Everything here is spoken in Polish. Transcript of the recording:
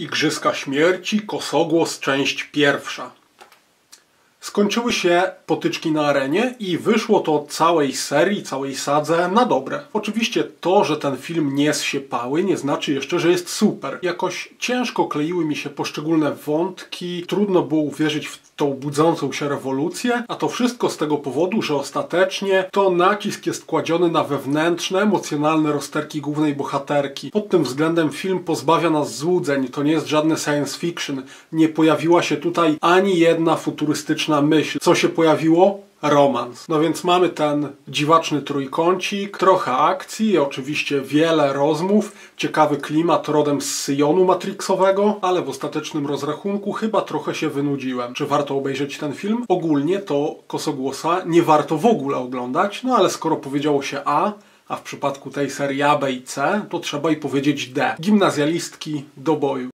Igrzyska Śmierci, Kosogłos, część pierwsza. Skończyły się potyczki na arenie i wyszło to całej serii, całej sadze na dobre. Oczywiście to, że ten film nie zsiepały, nie znaczy jeszcze, że jest super. Jakoś ciężko kleiły mi się poszczególne wątki, trudno było uwierzyć w tą budzącą się rewolucję, a to wszystko z tego powodu, że ostatecznie to nacisk jest kładziony na wewnętrzne, emocjonalne rozterki głównej bohaterki. Pod tym względem film pozbawia nas złudzeń, to nie jest żadne science fiction. Nie pojawiła się tutaj ani jedna futurystyczna myśl. Co się pojawiło? Romans. No więc mamy ten dziwaczny trójkącik, trochę akcji, oczywiście wiele rozmów, ciekawy klimat rodem z Syjonu Matrixowego, ale w ostatecznym rozrachunku chyba trochę się wynudziłem. Czy warto obejrzeć ten film? Ogólnie to Kosogłosa nie warto w ogóle oglądać, no ale skoro powiedziało się A, a w przypadku tej serii A, B i C, to trzeba i powiedzieć D. Gimnazjalistki do boju.